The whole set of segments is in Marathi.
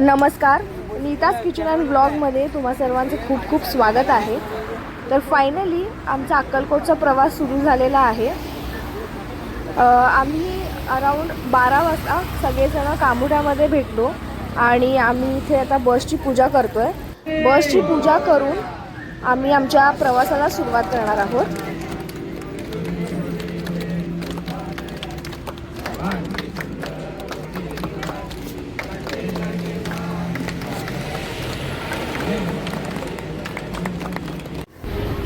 नमस्कार. नीताज किचन अँड ब्लॉगमध्ये तुम्हा सर्वांचं खूप खूप स्वागत आहे. तर फायनली आमचा अक्कलकोटचा प्रवास सुरू झालेला आहे. आम्ही अराऊंड बारा वाजता सगळेजण कामुड्यामध्ये भेटलो आणि आम्ही इथे आता बसची पूजा करतो आहे बसची पूजा करून आम्ही आमच्या प्रवासाला सुरुवात करणार आहोत.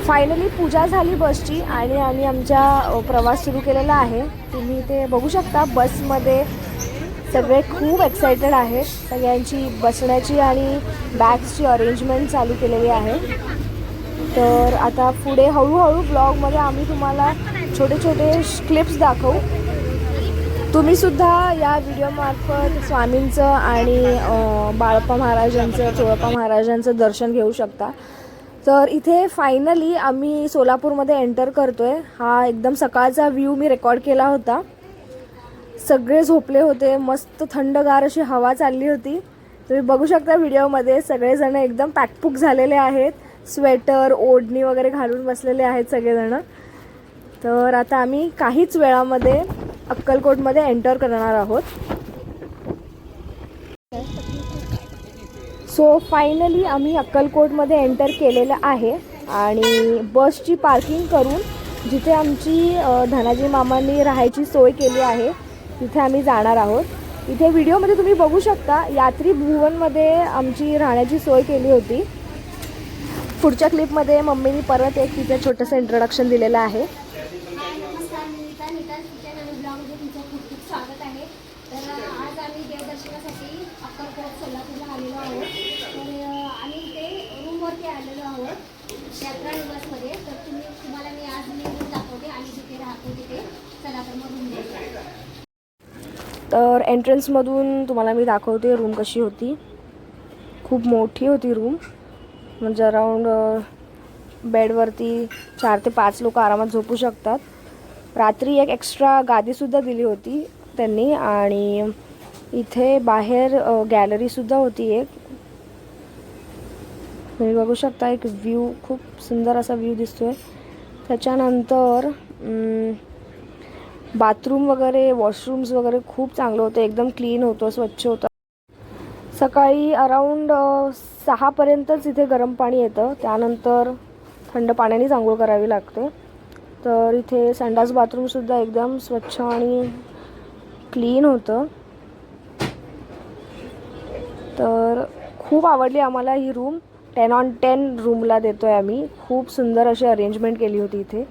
फायनली पूजा झाली बसची आणि आम्ही आमच्या प्रवास सुरू केलेला आहे. तुम्ही ते बघू शकता बसमध्ये सगळे खूप एक्सायटेड आहेत सगळ्यांची बसण्याची आणि बॅग्सची अरेंजमेंट चालू केलेली आहे. तर आता पुढे हळूहळू ब्लॉगमध्ये आम्ही तुम्हाला छोटे छोटे क्लिप्स दाखवू. तुम्ही सुद्धा या व्हिडिओमार्फत स्वामींचं आणि बाळप्पा महाराजांचं चोळप्पा महाराजांचं दर्शन घेऊ शकता. तर इथे फायनली आम्ही सोलापूरमध्ये एंटर करतोय. हा एकदम सकाळचा व्ह्यू मी रेकॉर्ड केला होता. सगळे झोपले होते मस्त थंडगार अशी हवा चालली होती. तुम्ही बघू शकता व्हिडिओमध्ये सगळेजण एकदम पॅकपूक झालेले आहेत. स्वेटर ओढणी वगैरे घालून बसलेले आहेत सगळेजण. तर आता आम्ही काहीच वेळामध्ये अक्कलकोटमध्ये एंटर करणार आहोत. सो फायनली आम्ही अक्कलकोटमध्ये एंटर केलेलं आहे आणि बसची पार्किंग करून जिथे आमची धनाजी मामांनी राहायची सोय केली आहे तिथे आम्ही जाणार आहोत. इथे व्हिडिओमध्ये तुम्ही बघू शकता यात्री भुवनमध्ये आमची राहण्याची सोय केली होती. पुढच्या क्लिपमध्ये मम्मीनी परत एक तिथे छोटंसं इंट्रोडक्शन दिलेलं आहे हाय नमस्कार मी नीता नीता किचन आणि ब्लॉगमध्ये तुमचं खूप खूप स्वागत आहे तर अ, आज आम्ही देवदर्शनासाठी अक्कलकोट सोलापूरला आलेलो आहोत तर अ, आम्ही इथे रूमवरती आलेलो आहोत यात्रा निवासमध्ये तर तुम्ही तुम्हाला मी आज मी रूम दाखवते आणि जिथे राहतो तिथे चला तर मग रूम तर एंट्रन्समधून तुम्हाला मी दाखवते रूम कशी होती. खूप मोठी होती रूम म्हणजे अराऊंड बेडवरती चार ते पाच लोक आरामात झोपू शकतात. रात्री एक एक्स्ट्रा गादीसुद्धा दिली होती त्यांनी आणि इथे बाहेर गॅलरीसुद्धा होती एक. तुम्ही बघू शकता एक व्ह्यू खूप सुंदर असा व्ह्यू दिसतोय. त्याच्यानंतर बाथरूम वगैरे वॉशरूम्स वगैरे खूप चांगलं होतं एकदम क्लीन होतं स्वच्छ होतं. सकाळी अराऊंड सहापर्यंतच इथे गरम पाणी येतं. त्यानंतर थंड पाण्यानेच आंघोळ करावी लागते. तर इथे संडास बाथरूमसुद्धा एकदम स्वच्छ आणि क्लीन होतं. तर खूप आवडली आम्हाला ही रूम टेन ऑन टेन रूमला देतो आहे आम्ही. खूप सुंदर अशी अरेंजमेंट केली होती इथे.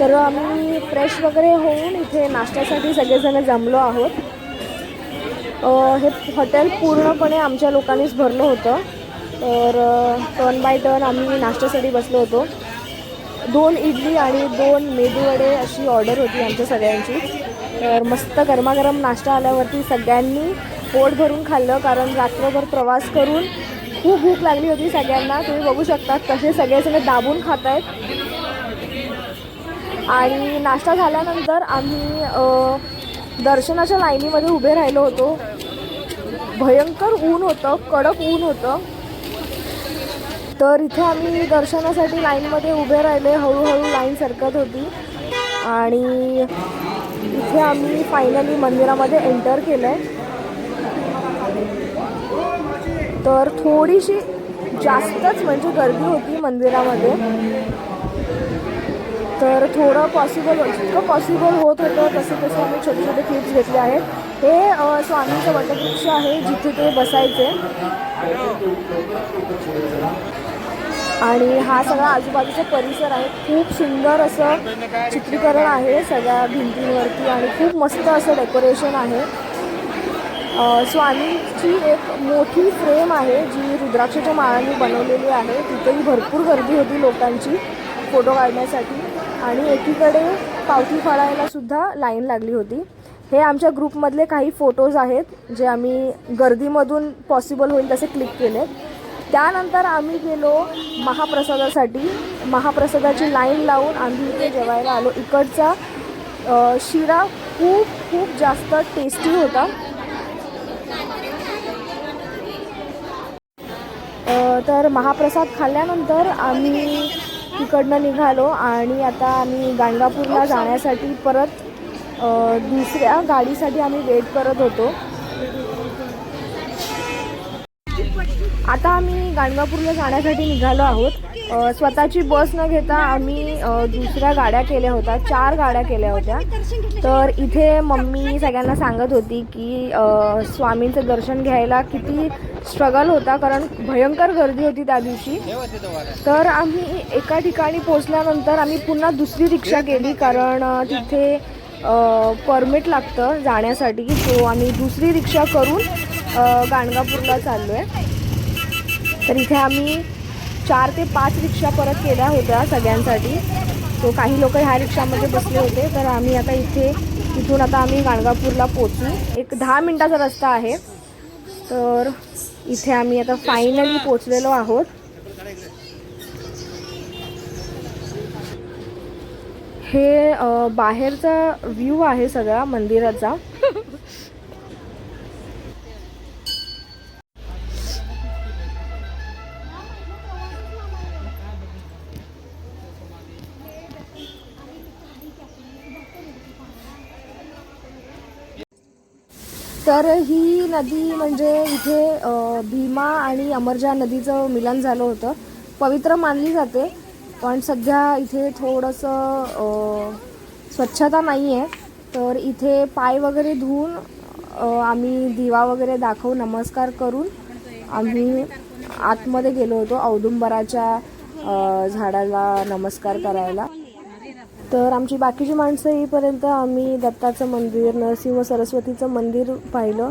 तर आम्ही फ्रेश वगैरे होऊन इथे नाश्त्यासाठी सगळेजण जमलो आहोत. हे हॉटेल पूर्णपणे आमच्या लोकांनीच भरलं होतं. तर टर्न बाय टर्न आम्ही नाश्त्यासाठी बसलो होतो. दोन इडली आणि दोन मेदूवडे अशी ऑर्डर होती आमच्या सगळ्यांची. तर मस्त गरमागरम नाश्ता आल्यावरती सगळ्यांनी पोट भरून खाल्लं कारण रात्रभर प्रवास करून खूप भूक लागली होती सगळ्यांना. तुम्ही बघू शकता कसे सगळे दाबून खात आहेत आणि नाश्ता झाल्यानंतर आम्ही दर्शनाच्या लाईनीमध्ये उभे राहिलो होतो. भयंकर ऊन होतं कडक ऊन होतं. तर इथे आम्ही दर्शनासाठी लाईनमध्ये उभे राहिले हळूहळू लाईन सरकत होती. आणि इथे आम्ही फायनली मंदिरामध्ये एंटर केलं आहे तर थोडीशी जास्तच म्हणजे गर्दी होती मंदिरामध्ये. तर थोडं पॉसिबल जितकं पॉसिबल होत होतं तसं तसं आम्ही छोटे छोटे क्लिप्स घेतले आहेत. हे स्वामीचं वटवृक्ष आहे जिथे ते बसायचे. आणि हा सगळा आजूबाजूचा परिसर आहे. खूप सुंदर असं चित्रीकरण आहे सगळ्या भिंतींवरती आणि खूप मस्त असं डेकोरेशन आहे. स्वामींची एक मोठी फ्रेम आहे जी रुद्राक्षाच्या माळांनी बनवलेली आहे. तिथेही भरपूर गर्दी होती लोकांची फोटो काढण्यासाठी. आणि एकीकडे पावती फाळायला सुद्धा लाईन लागली होती. हे आमच्या ग्रुपमधले काही फोटोज आहेत जे आम्ही गर्दीमधून पॉसिबल होईल तसे क्लिक केले त्यानंतर आम्ही गेलो महाप्रसादासाठी. महाप्रसादाची लाईन लावून आम्ही इथे जेवायला आलो. इकडचा शिरा खूप खूप जास्त टेस्टी होता. तर महाप्रसाद खाल्ल्यानंतर आम्ही तिकडनं निघालो आणि आता आम्ही गाणगापूरला जाण्यासाठी परत दुसऱ्या गाडीसाठी आम्ही वेट करत होतो. आता आम्ही गाणगापूरला जाण्यासाठी निघालो आहोत. स्वतःची बस न घेता आम्ही दुसऱ्या गाड्या केल्या होत्या. चार गाड्या केल्या होत्या. तर इथे मम्मी सगळ्यांना सांगत होती की स्वामींचं दर्शन घ्यायला किती स्ट्रगल होता कारण भयंकर गर्दी होती त्या दिवशी. तर आम्ही एका ठिकाणी पोचल्यानंतर आम्ही पुन्हा दुसरी रिक्षा केली कारण तिथे परमिट लागतं जाण्यासाठी. सो आम्ही दुसरी रिक्षा करून गाणगापूरला चाललो आहे तर इथे आम्ही चार ते पाच रिक्षा परत केल्या होत्या सगळ्यांसाठी. सो काही लोक ह्या रिक्षामध्ये बसले होते तर आम्ही आता इथे इथून आता आम्ही गाणगापूरला पोचू एक दहा मिनटाचा रस्ता आहे. तर इथे आम्ही आता फायनली पोचलेलो आहोत. हे बाहेरचा व्ह्यू आहे सगळा मंदिराचा. तर ही नदी म्हणजे इथे भीमा आणि अमरजा नदीचं मिलन झालं होतं. पवित्र मानली जाते पण सध्या इथे थोडंसं स्वच्छता नाही आहे तर इथे पाय वगैरे धुवून आम्ही दिवा वगैरे दाखवून नमस्कार करून आम्ही आतमध्ये गेलो होतो औदुंबराच्या झाडाला नमस्कार करायला. तर आमची बाकीची माणसं येईपर्यंत आम्ही दत्ताचं मंदिर नरसिंह सरस्वतीचं मंदिर पाहिलं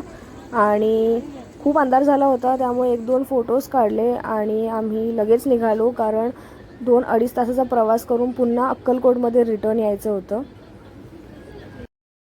आणि खूप अंधार झाला होता त्यामुळे एक दोन फोटोज काढले आणि आम्ही लगेच निघालो कारण दोन अडीच तासाचा प्रवास करून पुन्हा अक्कलकोटमध्ये रिटर्न यायचं होतं.